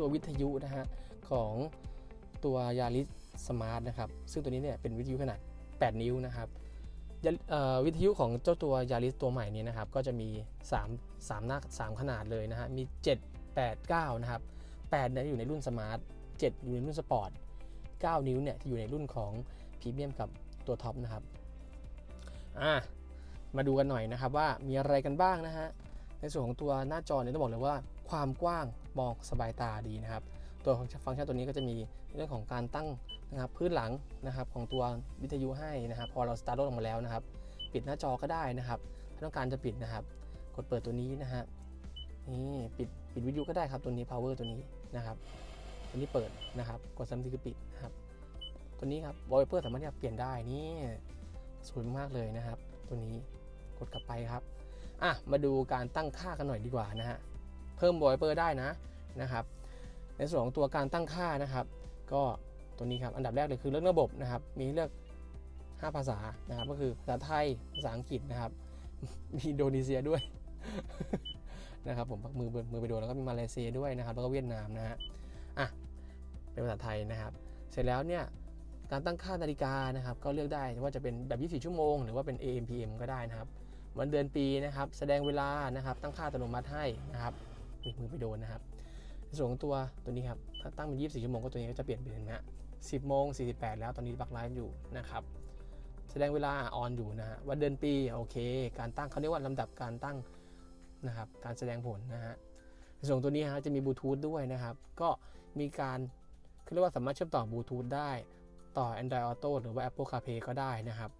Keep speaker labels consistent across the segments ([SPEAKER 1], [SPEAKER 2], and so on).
[SPEAKER 1] ตัววิทยุนะฮะของตัวยาริสสมาร์ทนะครับ ซึ่งตัวนี้เนี่ยเป็นวิทยุขนาด 8 นิ้วนะครับวิทยุของเจ้าตัวยาริสตัวใหม่นี้นะครับ ก็จะมี 3 3หน้า3ขนาดเลยนะฮะ มี 7 8 9 นะครับ 8เนี่ยอยู่ในรุ่นสมาร์ท 7 อยู่ในรุ่นสปอร์ต 9 นิ้วเนี่ยที่อยู่ในรุ่นของพรีเมียมกับตัวท็อปนะครับ อะมาดูกันหน่อยนะครับว่ามีอะไรกันบ้างนะฮะ ในส่วนของตัวหน้าจอเนี่ยต้องบอกเลยว่า ความกว้างมองสบายตาดีนะครับ ตัวของฟังก์ชันตัวนี้ก็จะมีเรื่องของการตั้งนะครับพื้นหลังนะครับของตัววิทยุให้นะครับ พอเราสตาร์ทรถออกมาแล้วนะครับ ปิดหน้าจอก็ได้นะครับ ถ้าต้องการจะปิดนะครับ กดเปิดตัวนี้นะฮะนี่ปิดปิดวิทยุก็ได้ครับตัวนี้ power ตัวนี้นะครับ ตัวนี้เปิดนะครับ กดซ้ำทีคือปิดนะครับ ตัวนี้ครับ wallpaper สามารถที่จะเปลี่ยนได้นี่สวยมากเลยนะครับ ตัวนี้กดกลับไปครับอะมาดูการตั้งค่ากันหน่อยดีกว่านะฮะ เพิ่ม wallpaper ได้นะนะครับ ในส่วนของตัวการตั้งค่านะครับ ก็ตัวนี้ครับอันดับแรกเลยคือเรื่องระบบนะครับ มีเลือก 5 ภาษานะครับ ก็คือภาษาไทยภาษาอังกฤษนะครับ มีอินโดนีเซียด้วยนะครับผมมือมือไปโดนแล้วก็มีมาเลเซียด้วยนะครับ แล้วก็เวียดนามนะฮะอะเป็นภาษาไทยนะครับ เสร็จแล้วเนี่ยการตั้งค่านาฬิกานะครับ ก็เลือกได้ว่าจะเป็นแบบ 24 ชั่วโมง หรือว่าเป็น AM PM ก็ได้นะครับวันเดือนปีนะครับ แสดงเวลานะครับ ตั้งค่าอัตโนมัติให้นะครับ มือมือไปโดนนะครับส่วนของตัวตัวนี้ครับถ้าตั้งเป็น 24 ชั่วโมงก็ตัวนี้ก็จะเปลี่ยนเป็นนะฮะ10 โมง 48 แล้วตอนนี้บักไลฟ์อยู่นะครับแสดงเวลาออนอยู่นะฮะวันเดือนปีโอเค การตั้งเขาเรียกว่าลำดับการตั้งนะครับการแสดงผลนะฮะส่วนตัวนี้ฮะจะมีบลูทูธด้วยนะครับ ก็มีการเขาเรียกว่าสามารถเชื่อมต่อบลูทูธได้ต่อ Android Auto หรือว่า Apple CarPlay ก็ได้นะครับ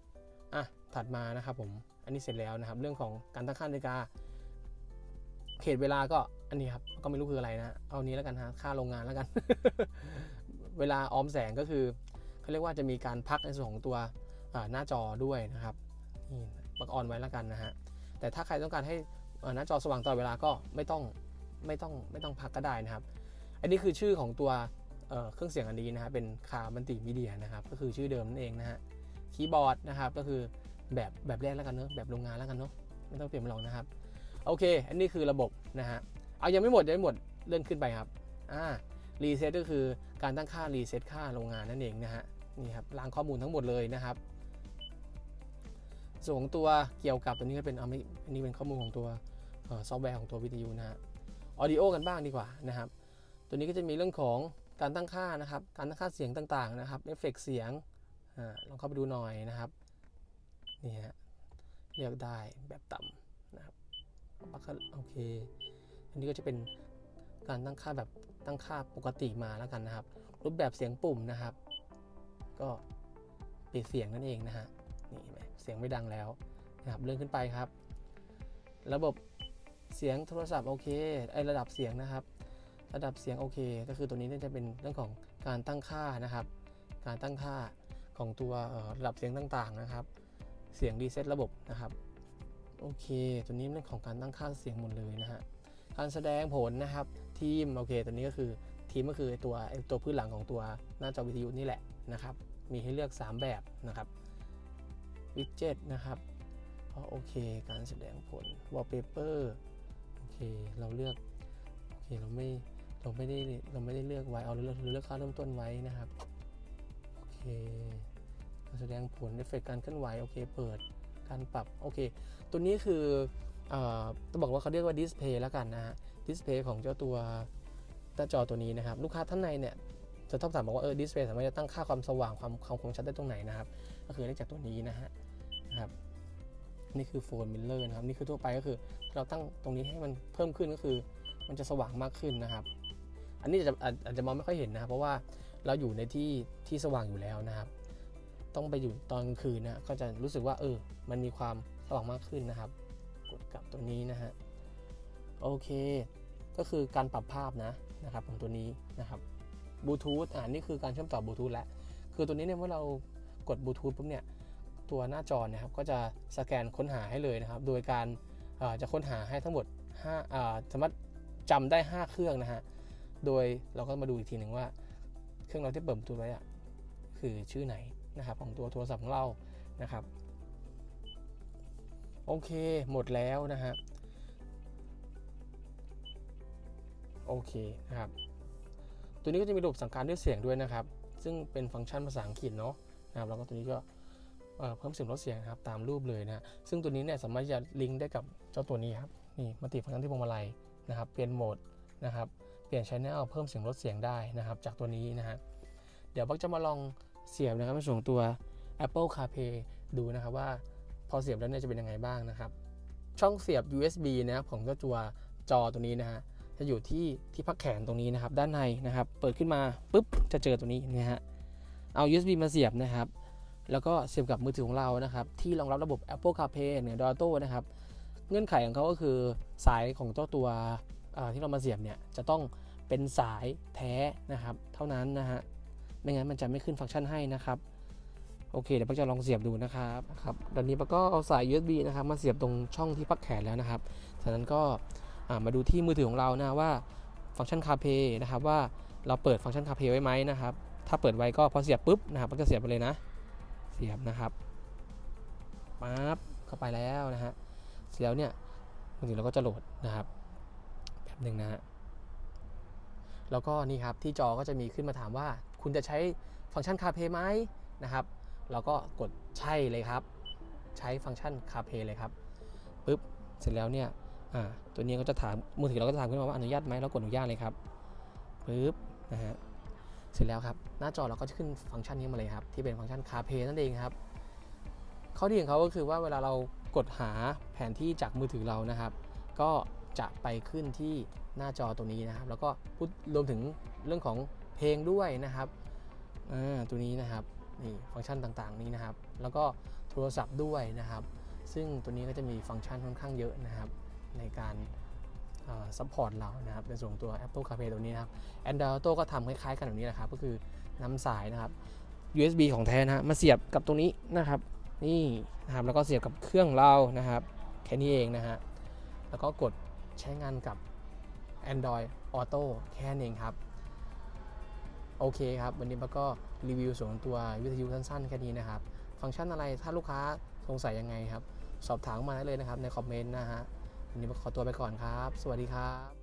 [SPEAKER 1] อะถัดมานะครับผม อันนี้เสร็จแล้วนะครับ เรื่องของการตั้งค่านาฬิกา เขตเวลาก็ อันนี้ครับก็ไม่รู้คืออะไรนะ เอานี้แล้วกันฮะค่าโรงงานแล้วกัน เวลาออมแสงก็คือเขาเรียกว่าจะมีการพักในส่วนของตัวหน้าจอด้วยนะครับนี่ปักออนไว้แล้วกันนะฮะแต่ถ้าใครต้องการให้หน้าจอสว่างตลอดเวลาก็ไม่ต้องไม่ต้องไม่ต้องพักก็ได้นะครับ อันนี้คือชื่อของตัวเเครื่องเสียงอันนี้นะฮะเป็นคาบันติมีเดียนะครับก็คือชื่อเดิมนั่นเองนะฮะคีย์บอร์ดนะครับก็คือแบบแบบแรกแล้วกันเนอะแบบโรงงานแล้วกันเนอะไม่ต้องเปลี่ยนมาหรอกนะครับโอเค อันนี้คือระบบนะฮะ เอายังไม่หมดยังไม่หมดเลื่อนขึ้นไปครับอ่ารีเซ็ตก็คือการตั้งค่ารีเซ็ตค่าโรงงานนั่นเองนะฮะนี่ครับล้างข้อมูลทั้งหมดเลยนะครับ ส่วนของตัวเกี่ยวกับตัวนี้ก็เป็นอันนี้เป็นข้อมูลของตัวซอฟต์แวร์ของตัววิทยุนะฮะออดิโอกันบ้างดีกว่านะครับ ตัวนี้ก็จะมีเรื่องของการตั้งค่านะครับ การตั้งค่าเสียงต่างๆนะครับเอฟเฟกต์เสียงอ่าลองเข้าไปดูหน่อยนะครับนี่ฮะเลือกได้แบบต่ำนะครับโอเค อันนี้ก็จะเป็นการตั้งค่าแบบตั้งค่าปกติมาแล้วกันนะครับ รูปแบบเสียงปุ่มนะครับ ก็ปิดเสียงนั่นเองนะฮะนี่เห็นไหมเสียงไม่ดังแล้วนะครับเลื่อนขึ้นไปครับ ระบบเสียงโทรศัพท์โอเคไอระดับเสียงนะครับ ระดับเสียงโอเค ก็คือตัวนี้เนี่ยจะเป็นเรื่องของการตั้งค่านะครับ การตั้งค่าของตัวระดับเสียงต่างๆนะครับ เสียงรีเซ็ตระบบนะครับโอเค ตัวนี้เรื่องของการตั้งค่าเสียงหมดเลยนะฮะ การแสดงผลนะครับทีมโอเคตัวนี้ก็คือทีมก็คือตัวตัวพื้นหลังของตัวหน้าจอวิทยุนี่แหละนะครับ มีให้เลือก 3 แบบนะครับวิดเจ็ตนะครับพราะโอเค การแสดงผล wallpaper โอเคเราเลือกโอเคเราไม่เราไม่ได้เราไม่ได้เลือกไว้เอาเราเลือกเราเลือกค่าเริ่มต้นไว้นะครับโอเคการแสดงผลเอฟเฟกต์การเคลื่อนไหวโอเคเปิดการปรับโอเค ตัวนี้คือ ต้องบอกว่าเขาเรียกว่าดิสเพย์แล้วกันนะฮะดิสเพย์ของเจ้าตัวหน้าจอตัวนี้นะครับ ลูกค้าท่านในเนี่ยจะต้องถามบอกว่าเออดิสเพย์สามารถจะตั้งค่าความสว่างความความคมชัดได้ตรงไหนนะครับ ก็คือได้จากตัวนี้นะฮะนะครับนี่คือโฟนมิลเลอร์นะครับ นี่คือทั่วไปก็คือ เราตั้งตรงนี้ให้มันเพิ่มขึ้นก็คือ มันจะสว่างมากขึ้นนะครับ อันนี้จะอาจจะมองไม่ค่อยเห็นนะครับเพราะว่าเราอยู่ในที่ที่สว่างอยู่แล้วนะครับ ต้องไปอยู่ตอนกลางคืนนะก็จะรู้สึกว่าเออ มันมีความสว่างมากขึ้นนะครับ กดกลับตัวนี้นะฮะโอเค ก็คือการปรับภาพนะนะครับของตัวนี้นะครับบลูทูธอ่านี่คือการเชื่อมต่อบลูทูธแล้วคือตัวนี้เนี่ยเมื่อเรากดบลูทูธปุ๊บเนี่ยตัวหน้าจอเนะครับก็จะสแกนค้นหาให้เลยนะครับ โดยการจะค้นหาให้ทั้งหมด5อ่าสามารถจำได้ 5 เครื่องนะฮะโดยเราก็มาดูอีกทีหนึ่งว่า เครื่องเราที่เปิดบลูทูธไว้อะคือชื่อไหนนะครับของตัวโทรศัพท์ของเรานะครับ โอเคหมดแล้วนะฮะโอเคนะครับ ตัวนี้ก็จะมีระบบสั่งการด้วยเสียงด้วยนะครับ ซึ่งเป็นฟังก์ชันภาษาอังกฤษเนาะนะครับแล้วก็ตัวนี้ก็เเพิ่มเสียงลดเสียงนะครับตามรูปเลยนะฮะซึ่งตัวนี้เนี่ยสามารถจะลิงก์ได้กับเจ้าตัวนี้ครับนี่มาติดฟังก์ชันที่พวงมาลัยนะครับ เปลี่ยนโหมดนะครับ เปลี่ยนชแนลเพิ่มเสียงลดเสียงได้นะครับ จากตัวนี้นะฮะเดี๋ยวบักจะมาลองเสียบนะครับในส่วนตัว Apple CarPlay ดูนะครับว่า พอเสียบแล้วเนี่ยจะเป็นยังไงบ้างนะครับ ช่องเสียบ USB นะครับของเจ้าตัวจอตัวนี้นะฮะจะอยู่ที่ที่พักแขนตรงนี้นะครับ ด้านในนะครับ เปิดขึ้นมาปุ๊บจะเจอตัวนี้นะฮะเอา USB มาเสียบนะครับ แล้วก็เสียบกับมือถือของเรานะครับ ที่รองรับระบบ Apple CarPlay เหนือ Auto นะครับ เงื่อนไขของเขาก็คือสายของเจ้าตัวที่เรามาเสียบเนี่ยจะต้องเป็นสายแท้นะครับ เท่านั้นนะฮะไม่งั้นมันจะไม่ขึ้นฟังก์ชันให้นะครับ โอเคเดี๋ยวปักจะลองเสียบดูนะครับครับตอนนี้ปักก็เอาสาย USB นะครับมาเสียบตรงช่องที่พักแขนแล้วนะครับจากนั้นก็มาดูที่มือถือของเรานะว่าฟังก์ชัน CarPlay นะครับว่าเราเปิดฟังก์ชัน CarPlay ไว้ไหมนะครับถ้าเปิดไว้ก็พอเสียบปุ๊บนะครับปักจะเสียบไปเลยนะ เสียบนะครับปั๊บเข้าไปแล้วนะฮะเสร็จแล้วเนี่ยมือถือเราก็จะโหลดนะครับแบบหนึ่งนะฮะแล้วก็นี่ครับที่จอก็จะมีขึ้นมาถามว่า คุณจะใช้ฟังก์ชัน CarPlay ไหมนะครับ เราก็กดใช่เลยครับ ใช้ฟังก์ชัน CarPlay เลยครับปุ๊บเสร็จแล้วเนี่ยตัวนี้ก็จะถามมือถือเราก็จะถามขึ้นมาว่าอนุญาตไหมเรากดอนุญาตเลยครับปุ๊บนะฮะเสร็จแล้วครับหน้าจอเราก็จะขึ้นฟังก์ชันนี้มาเลยครับที่เป็นฟังก์ชัน CarPlay นั่นเองครับข้อดีของเขาก็คือว่าเวลาเรากดหาแผนที่จากมือถือเรานะครับ ก็จะไปขึ้นที่หน้าจอตัวนี้นะครับ แล้วก็พูดรวมถึงเรื่องของเพลงด้วยนะครับตัวนี้นะครับ นี่ฟังก์ชันต่างๆนี้นะครับ แล้วก็โทรศัพท์ด้วยนะครับ ซึ่งตัวนี้ก็จะมีฟังก์ชันค่อนข้างเยอะนะครับ ในการซัพพอร์ตเรานะครับในส่วนตัว Apple CarPlay ตัวนี้นะครับ Android Auto ก็ทำคล้ายๆกันแบบนี้แหละครับ ก็คือนำสายนะครับ USB ของแท้นะมาเสียบกับตรงนี้นะครับ นี่นะครับแล้วก็เสียบกับเครื่องเรานะครับแค่นี้เองนะฮะแล้วก็กดใช้งานกับ Android Auto แค่นั้นเองครับ โอเคครับ วันนี้มันก็ รีวิวส่วนตัววิทยุสั้นๆ แค่นี้นะครับ ฟังก์ชันอะไรถ้าลูกค้าสงสัยยังไงครับ สอบถามมาได้เลยนะครับในคอมเมนต์นะฮะวันนี้ขอตัวไปก่อนครับ สวัสดีครับ